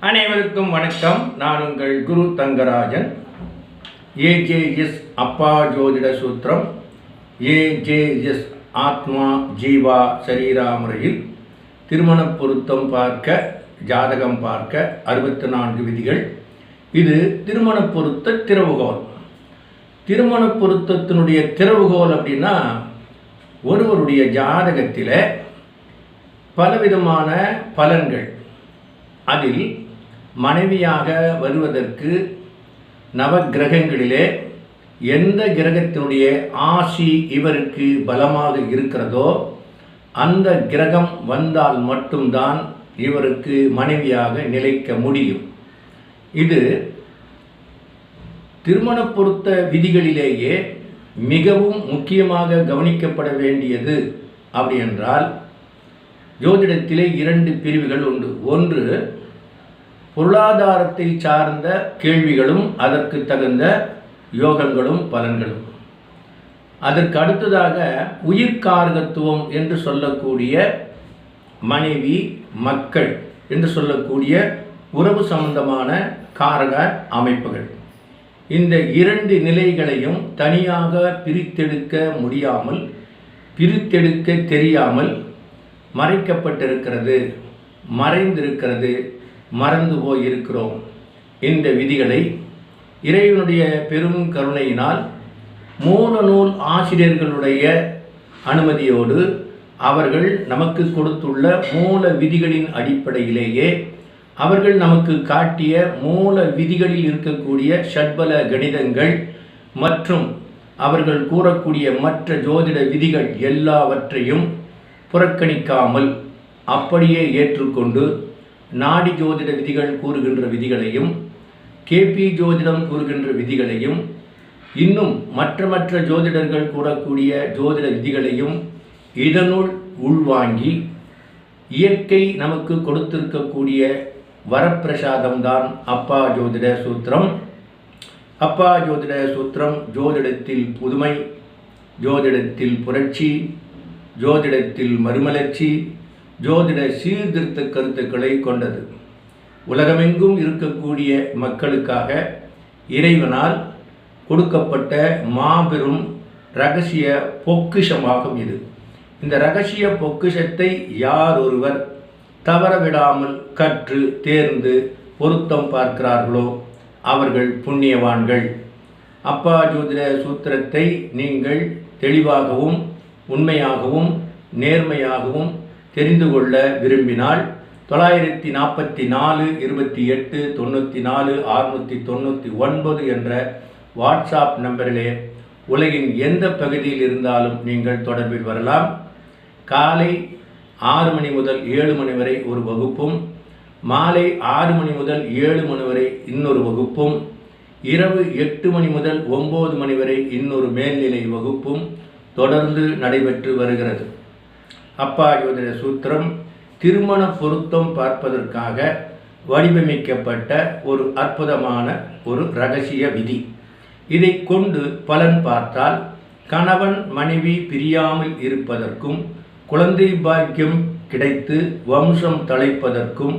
அனைவருக்கும் வணக்கம். நான் உங்கள் குரு தங்கராஜன். ஏஜேஎஸ் அப்பா ஜோதிட சூத்திரம். ஏஜேஎஸ் ஆத்மா ஜீவா சரீரா முறையில் திருமண பொருத்தம் பார்க்க ஜாதகம் பார்க்க அறுபத்தி நான்கு விதிகள். இது திருமண பொருத்த திறவுகோல். திருமண பொருத்தத்தினுடைய திறவுகோல் அப்படின்னா ஒருவருடைய ஜாதகத்தில் பலவிதமான பலன்கள். அதில் மனைவியாக வருவதற்கு நவக்கிரகங்களிலே எந்த கிரகத்தினுடைய ஆசி இவருக்கு பலமாக இருக்கிறதோ அந்த கிரகம் வந்தால் மட்டும்தான் இவருக்கு மனைவியாக நிலைக்க முடியும். இது திருமண பொருத்த விதிகளிலேயே மிகவும் முக்கியமாக கவனிக்கப்பட வேண்டியது அப்படி என்றால் ஜோதிடத்திலே இரண்டு பிரிவுகள் உண்டு. ஒன்று பொருளாதாரத்தை சார்ந்த கேள்விகளும் அதற்கு தகுந்த யோகங்களும் பலன்களும். அதற்கு அடுத்ததாக உயிர்கார்கத்துவம் என்று சொல்லக்கூடிய மனைவி மக்கள் என்று சொல்லக்கூடிய உறவு சம்பந்தமான காரக அமைப்புகள். இந்த இரண்டு நிலைகளையும் தனியாக பிரித்தெடுக்க முடியாமல் பிரித்தெடுக்க தெரியாமல் மறைக்கப்பட்டிருக்கிறது மறைந்திருக்கிறது மறந்து போய் இருக்கிறோம் இந்த விதிகளை இறைவனுடைய பெரும் கருணையினால் மூல நூல் ஆசிரியர்களுடைய அனுமதியோடு அவர்கள் நமக்கு கொடுத்துள்ள மூல விதிகளின் அடிப்படையிலேயே அவர்கள் நமக்கு காட்டிய மூல விதிகளில் இருக்கக்கூடிய ஷட்பல கணிதங்கள் மற்றும் அவர்கள் கூறக்கூடிய மற்ற ஜோதிட விதிகள் எல்லாவற்றையும் புறக்கணிக்காமல் அப்படியே ஏற்றுக்கொண்டு நாடி ஜோதிட விதிகள் கூறுகின்ற விதிகளையும் கேபி ஜோதிடம் கூறுகின்ற விதிகளையும் இன்னும் மற்ற மற்ற ஜோதிடர்கள் கூறக்கூடிய ஜோதிட விதிகளையும் இதனுள் உள்வாங்கி இயற்கை நமக்கு கொடுத்திருக்கக்கூடிய வரப்பிரசாதம்தான் அப்பா ஜோதிட சூத்திரம். அப்பா ஜோதிட சூத்திரம் ஜோதிடத்தில் புதுமை ஜோதிடத்தில் புரட்சி ஜோதிடத்தில் மறுமலர்ச்சி ஜோதிட சீர்திருத்த கருத்துக்களை கொண்டது. உலகமெங்கும் இருக்கக்கூடிய மக்களுக்காக இறைவனால் கொடுக்கப்பட்ட மாபெரும் ரகசிய பொக்கிஷமாகும் இது. இந்த ரகசிய பொக்கிஷத்தை யார் ஒருவர் தவறவிடாமல் கற்று தேர்ந்து பொருத்தம் பார்க்கிறார்களோ அவர்கள் புண்ணியவான்கள். அப்பா ஜோதிட சூத்திரத்தை நீங்கள் தெளிவாகவும் உண்மையாகவும் நேர்மையாகவும் தெரிந்து கொள்ள விரும்பினால் தொள்ளாயிரத்தி நாற்பத்தி நாலு இருபத்தி எட்டு தொண்ணூற்றி நாலு அறுநூற்றி தொண்ணூற்றி ஒன்பது என்ற வாட்ஸ்அப் நம்பரிலே உலகின் எந்த பகுதியில் இருந்தாலும் நீங்கள் தொடர்பில் வரலாம். காலை ஆறு மணி முதல் ஏழு மணி வரை ஒரு வகுப்பும் மாலை ஆறு மணி முதல் ஏழு மணி வரை இன்னொரு வகுப்பும் இரவு எட்டு மணி முதல் ஒம்பது மணி வரை இன்னொரு மேல்நிலை வகுப்பும் தொடர்ந்து நடைபெற்று வருகிறது. அப்பா ஜோதிட சூத்திரம் திருமண பொருத்தம் பார்ப்பதற்காக வடிவமைக்கப்பட்ட ஒரு அற்புதமான ஒரு ரகசிய விதி. இதை கொண்டு பலன் பார்த்தால் கணவன் மனைவி பிரியாமல் இருப்பதற்கும் குழந்தை பாக்கியம் கிடைத்து வம்சம் தலைப்பதற்கும்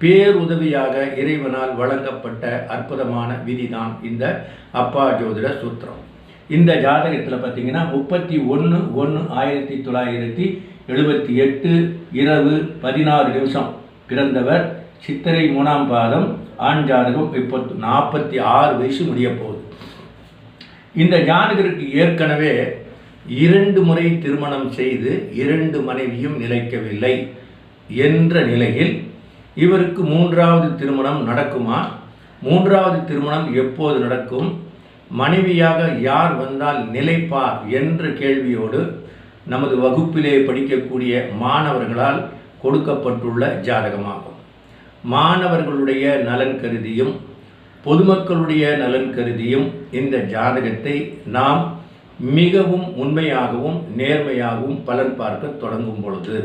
பேருதவியாக இறைவனால் வழங்கப்பட்ட அற்புதமான விதிதான் இந்த அப்பா ஜோதிட சூத்திரம். இந்த ஜாதகத்தில் பார்த்தீங்கன்னா முப்பத்தி ஒன்று ஒன்று ஆயிரத்தி தொள்ளாயிரத்தி எழுபத்தி எட்டு இரவு பதினாறு நிமிஷம். பிறந்தவர் சித்திரை மூணாம் பாதம் ஆண் ஜாதகம் இப்போ நாற்பத்தி ஆறு வயசு முடிய போகுது இந்த ஜாதகருக்கு ஏற்கனவே இரண்டு முறை திருமணம் செய்து இரண்டு மனைவியும் நிலைக்கவில்லை என்ற நிலையில் இவருக்கு மூன்றாவது திருமணம் நடக்குமா? மூன்றாவது திருமணம் எப்போது நடக்கும்? மனைவியாக யார் வந்தால் நிலைப்பார் என்ற கேள்வியோடு நமது வகுப்பிலே படிக்கக்கூடிய மாணவர்களால் கொடுக்கப்பட்டுள்ள ஜாதகமாகும். மாணவர்களுடைய நலன் கருதியும் பொதுமக்களுடைய நலன் கருதியும் இந்த ஜாதகத்தை நாம் மிகவும் உண்மையாகவும் நேர்மையாகவும் பலன் பார்க்க தொடங்கும் பொழுது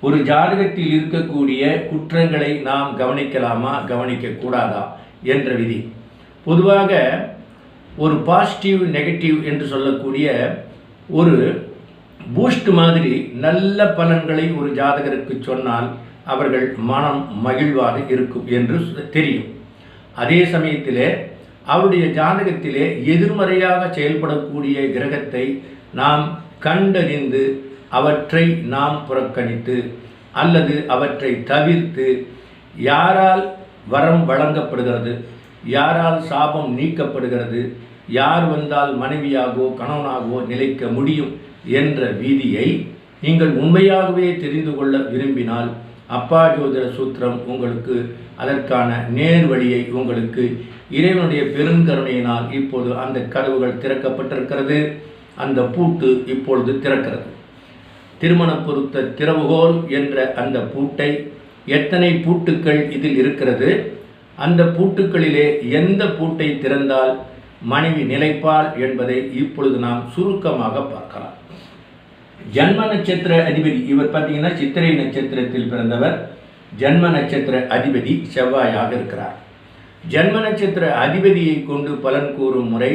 ஒரு ஜாதகத்தில் இருக்கக்கூடிய குற்றங்களை நாம் கவனிக்கலாமா கவனிக்கக்கூடாதா என்ற விதி. பொதுவாக ஒரு பாசிட்டிவ் நெகட்டிவ் என்று சொல்லக்கூடிய ஒரு பூஸ்ட் மாதிரி நல்ல பலன்களை ஒரு ஜாதகருக்கு சொன்னால் அவர்கள் மனம் மகிழ்வாக இருக்கும் என்று தெரியும். அதே சமயத்திலே அவருடைய ஜாதகத்திலே எதிர்மறையாக செயல்படக்கூடிய கிரகத்தை நாம் கண்டறிந்து அவற்றை நாம் புறக்கணித்து அல்லது அவற்றை தவிர்த்து யாரால் வரம் வழங்கப்படுகிறது யாரால் சாபம் நீக்கப்படுகிறது யார் வந்தால் மனைவியாகவோ கணவனாகவோ நிலைக்க முடியும் என்ற வீதியை நீங்கள் உண்மையாகவே தெரிந்து கொள்ள விரும்பினால் அப்பா ஜோதிட சூத்திரம் உங்களுக்கு அதற்கான நேர் வழியை உங்களுக்கு இறைவனுடைய பெருங்கருணையினால் இப்போது அந்த கதவுகள் திறக்கப்பட்டிருக்கிறது. அந்த பூட்டு இப்பொழுது திறக்கிறது. திருமண பொருத்த திறவுகோல் என்ற அந்த பூட்டை எத்தனை பூட்டுக்கள் இதில் இருக்கிறது? அந்த பூட்டுக்களிலே எந்த பூட்டை திறந்தால் மனைவி நிலைப்பாள் என்பதை இப்பொழுது நாம் சுருக்கமாக பார்க்கலாம். ஜன்ம நட்சத்திர அதிபதி. இவர் பார்த்தீங்கன்னா சித்திரை நட்சத்திரத்தில் பிறந்தவர். ஜன்ம நட்சத்திர அதிபதி செவ்வாயாக இருக்கிறார். ஜன்ம நட்சத்திர அதிபதியை கொண்டு பலன் கூறும் முறை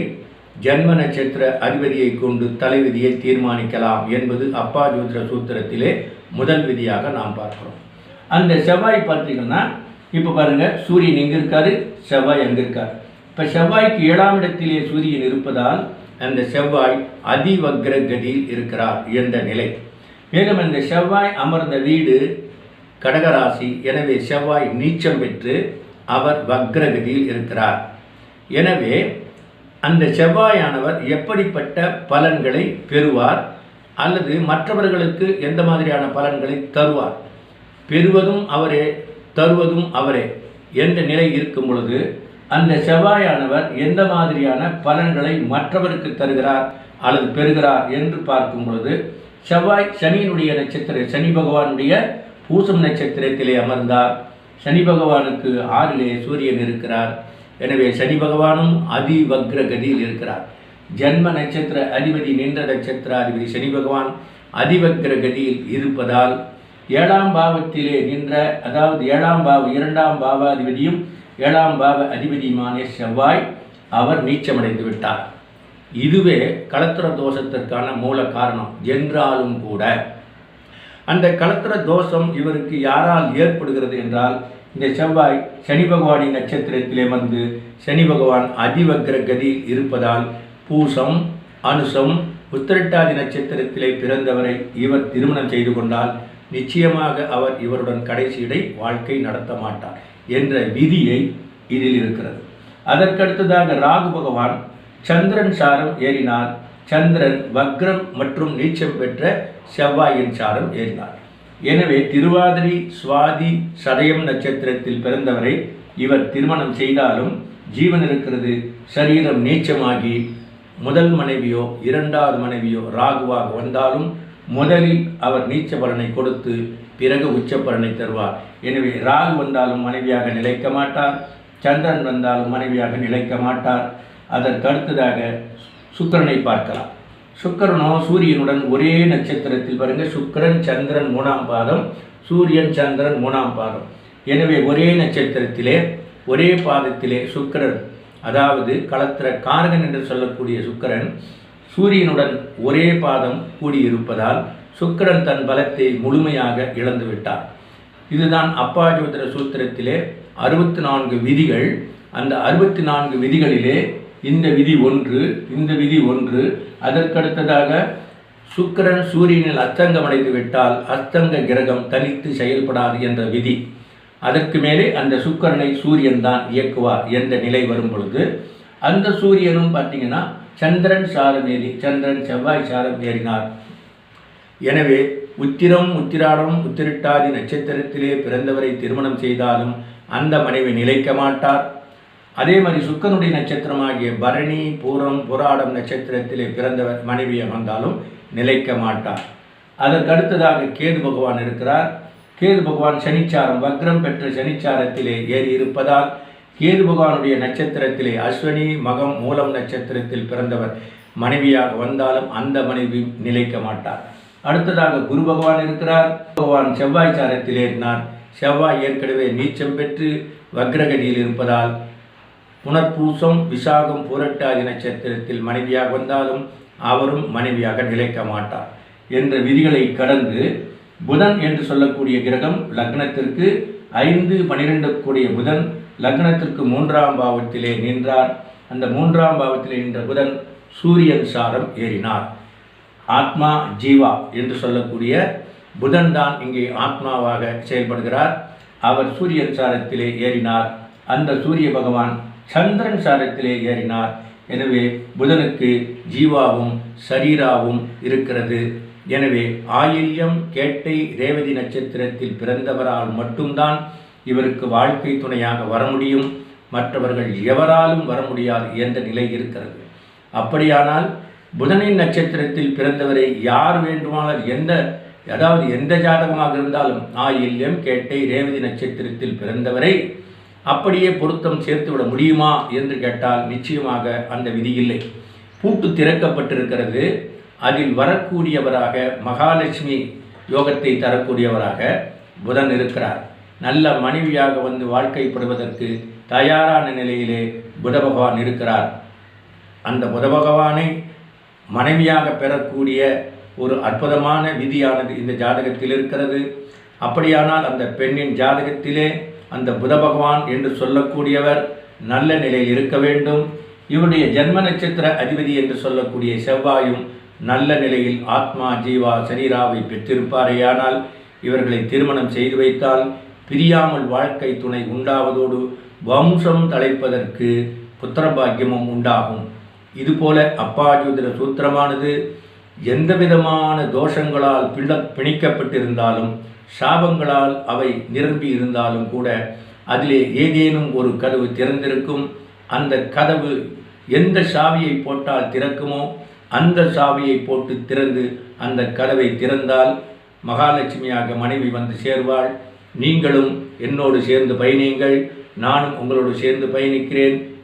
ஜன்ம நட்சத்திர அதிபதியை கொண்டு தலைவிதியை தீர்மானிக்கலாம் என்பது அப்பா ஜோதிட சூத்திரத்திலே முதல் விதியாக நாம் பார்க்கிறோம். அந்த செவ்வாய் பார்த்தீங்கன்னா இப்போ பாருங்க சூரியன் எங்கே இருக்காரு? செவ்வாய் எங்கே இருக்கார். இப்போ செவ்வாய்க்கு ஏழாம் இடத்திலே சூரியன் இருப்பதால் அந்த செவ்வாய் அதிவக்ர கதியில் இருக்கிறார் என்ற நிலை. மேலும் அந்த செவ்வாய் அமர்ந்த வீடு கடகராசி எனவே செவ்வாய் நீச்சம் பெற்று அவர் வக்ரகதியில் இருக்கிறார். எனவே அந்த செவ்வாயானவர் எப்படிப்பட்ட பலன்களை பெறுவார் அல்லது மற்றவர்களுக்கு எந்த மாதிரியான பலன்களை தருவார்? பெறுவதும் அவரே தருவதும் அவரே என்ற நிலை இருக்கும் பொழுது அந்த செவ்வாயானவர் எந்த மாதிரியான பலன்களை மற்றவருக்கு தருகிறார் அல்லது பெறுகிறார் என்று பார்க்கும் பொழுது செவ்வாய் சனியினுடைய நட்சத்திர சனி பகவானுடைய பூசம் நட்சத்திரத்திலே அமர்ந்தார். சனி பகவானுக்கு ஆறிலே சூரியன் இருக்கிறார். எனவே சனி பகவானும் அதிவக்ர கதியில் இருக்கிறார். ஜன்ம நட்சத்திர அதிபதி நின்ற நட்சத்திர அதிபதி சனி பகவான் அதிவக்ர கதியில் இருப்பதால் ஏழாம் பாவத்திலே நின்ற அதாவது ஏழாம் பாவ இரண்டாம் பாவாதிபதியும் ஏழாம் பாவ அதிபதியுமான செவ்வாய் அவர் நீச்சமடைந்து விட்டார். இதுவே கலத்திர தோஷத்திற்கான மூல காரணம் என்றாலும் கூட. அந்த கலத்திர தோஷம் இவருக்கு யாரால் ஏற்படுகிறது என்றால் இந்த செவ்வாய் சனி பகவானின் நட்சத்திரத்திலே வந்து சனி பகவான் அதிவக்ர கதியில் இருப்பதால் பூசம் அனுசம் உத்திரட்டாதி நட்சத்திரத்திலே பிறந்தவரை இவர் திருமணம் செய்து கொண்டால் நிச்சயமாக அவர் இவருடன் கடைசியிடை வாழ்க்கை நடத்த மாட்டார். என்ற விதியை இதில் இருக்கிறது. அதற்கடுத்ததாக ராகு பகவான் சந்திரன் சாரம் ஏறினார். சந்திரன் வக்ரம் மற்றும் நீச்சம் பெற்ற செவ்வாயின் சாரம் ஏறினார். எனவே திருவாதிரி சுவாதி சதயம் நட்சத்திரத்தில் பிறந்தவரை இவர் திருமணம் செய்தாலும் ஜீவன் இருக்கிறது. சரீரம் நீச்சமாகி முதல் மனைவியோ இரண்டாவது மனைவியோ ராகுவாக வந்தாலும் முதலில் அவர் நீச்ச பலனை கொடுத்து பிறகு உச்ச பலனை தருவார். எனவே ராகு வந்தாலும் மனைவியாக நிலைக்க மாட்டார். சந்திரன் வந்தாலும் மனைவியாக நிலைக்க மாட்டார். அதற்கு அடுத்ததாக சுக்கிரனை பார்க்கலாம். சுக்கரனோ சூரியனுடன் ஒரே நட்சத்திரத்தில் பாருங்க சுக்கிரன் சந்திரன் மூணாம் பாதம் சூரியன் சந்திரன் மூணாம் பாதம். எனவே ஒரே நட்சத்திரத்திலே ஒரே பாதத்திலே சுக்கிரன் அதாவது களத்திர காரகன் என்று சொல்லக்கூடிய சுக்கிரன் சூரியனுடன் ஒரே பாதம் கூடியிருப்பதால் சுக்கிரன் தன் பலத்தை முழுமையாக இழந்து விட்டார் இதுதான் அப்பாஜோதிர சூத்திரத்திலே அறுபத்தி நான்கு விதிகள். அந்த அறுபத்தி நான்கு விதிகளிலே இந்த விதி ஒன்று இந்த விதி ஒன்று. அதற்கடுத்ததாக சுக்கிரன் சூரியனில் அஸ்தங்கம் அடைந்து விட்டால் அஸ்தங்க கிரகம் தனித்து செயல்படாது என்ற விதி. அதற்கு மேலே அந்த சுக்கிரனை சூரியன் தான் இயக்குவார் என்ற நிலை வரும் பொழுது அந்த சூரியனும் பார்த்தீங்கன்னா சந்திரன் சாரம் ஏறி சந்திரன் செவ்வாய் சாரம் ஏறினார். எனவே உத்திரம் உத்திராடம் உத்திரிட்டாதி நட்சத்திரத்திலே பிறந்தவரை திருமணம் செய்தாலும் அந்த மனைவி நிலைக்க மாட்டார். அதே மாதிரி சுக்கனுடைய நட்சத்திரமாகிய பரணி பூரம் புராடம் நட்சத்திரத்திலே பிறந்தவர் மனைவியை வந்தாலும் நிலைக்க மாட்டார். அதற்கு அடுத்ததாக கேது பகவான் இருக்கிறார். கேது பகவான் சனிச்சாரம் வக்ரம் பெற்ற சனிச்சாரத்திலே ஏறி இருப்பதால் கேது பகவானுடைய நட்சத்திரத்திலே அஸ்வினி மகம் மூலம் நட்சத்திரத்தில் பிறந்தவர் மனைவியாக வந்தாலும் அந்த மனைவி நிலைக்க மாட்டார். அடுத்ததாக குரு பகவான் இருக்கிறார். பகவான் செவ்வாய் சாரத்தில் ஏறினார் செவ்வாய் ஏற்கனவே நீச்சம் பெற்று வக்ரகதியில் இருப்பதால் புனர்பூசம் விசாகம் பூரட்டாதி நட்சத்திரத்தில் மனைவியாக வந்தாலும் அவரும் மனைவியாக நிலைக்க மாட்டார் என்ற விதிகளை கடந்து புதன் என்று சொல்லக்கூடிய கிரகம் லக்னத்திற்கு ஐந்து பனிரெண்டு கூடிய புதன் லக்னத்திற்கு மூன்றாம் பாவத்திலே நின்றார். அந்த மூன்றாம் பாவத்திலே நின்ற புதன் சூரியன் சாரம் ஏறினார். ஆத்மா ஜீவா என்று சொல்லக்கூடிய புதன் தான் இங்கே ஆத்மாவாக செயல்படுகிறார். அவர் சூரியன் சாரத்திலே ஏறினார். அந்த சூரிய பகவான் சந்திரன் சாரத்திலே ஏறினார். எனவே புதனுக்கு ஜீவாவும் சரீராவும் இருக்கிறது. எனவே ஆயில்யம் கேட்டை ரேவதி நட்சத்திரத்தில் பிறந்தவரால் மட்டும்தான் இவருக்கு வாழ்க்கை துணையாக வர முடியும். மற்றவர்கள் எவராலும் வர முடியாது என்ற நிலை இருக்கிறது. அப்படியானால் புதனின் நட்சத்திரத்தில் பிறந்தவரை யார் வேண்டுமானால் எந்த அதாவது எந்த ஜாதகமாக இருந்தாலும் ஆயில்யம் கேட்டை ரேவதி நட்சத்திரத்தில் பிறந்தவரை அப்படியே பொருத்தம் சேர்த்து விட முடியுமா என்று கேட்டால் நிச்சயமாக அந்த விதி இல்லை. பூட்டு திறக்கப்பட்டிருக்கிறது. அதில் வரக்கூடியவராக மகாலட்சுமி யோகத்தை தரக்கூடியவராக புதன் இருக்கிறார். நல்ல மனைவியாக வந்து வாழ்க்கைப்படுவதற்கு தயாரான நிலையிலே புத பகவான் இருக்கிறார். அந்த புத பகவானை மனைவியாக பெறக்கூடிய ஒரு அற்புதமான விதியானது இந்த ஜாதகத்தில் இருக்கிறது. அப்படியானால் அந்த பெண்ணின் ஜாதகத்திலே அந்த புத பகவான் என்று சொல்லக்கூடியவர் நல்ல நிலையில் இருக்க வேண்டும். இவருடைய ஜென்ம நட்சத்திர அதிபதி என்று சொல்லக்கூடிய செவ்வாயும் நல்ல நிலையில் ஆத்மா ஜீவா சரீராவை பெற்றிருப்பாரேயானால் இவர்களை திருமணம் செய்து வைத்தால் பிரியாமல் வாழ்க்கை துணை உண்டாவதோடு வம்சம் தலைப்பதற்கு புத்திரபாக்கியமும் உண்டாகும். இதுபோல அப்பாஜோதிர சூத்திரமானது எந்த விதமான தோஷங்களால் பிள்ள பிணிக்கப்பட்டிருந்தாலும் சாபங்களால் அவை நிரம்பி இருந்தாலும் கூட அதிலே ஏதேனும் ஒரு கதவு திறந்திருக்கும். அந்த கதவு எந்த சாவியை போட்டால் திறக்குமோ அந்த சாவியை போட்டு திறந்து அந்த கதவை திறந்தால் மகாலட்சுமியாக மனைவி வந்து சேர்வாள். நீங்களும் என்னோடு சேர்ந்து பயணியுங்கள். நானும் உங்களோடு சேர்ந்து பயணிக்கிறேன்.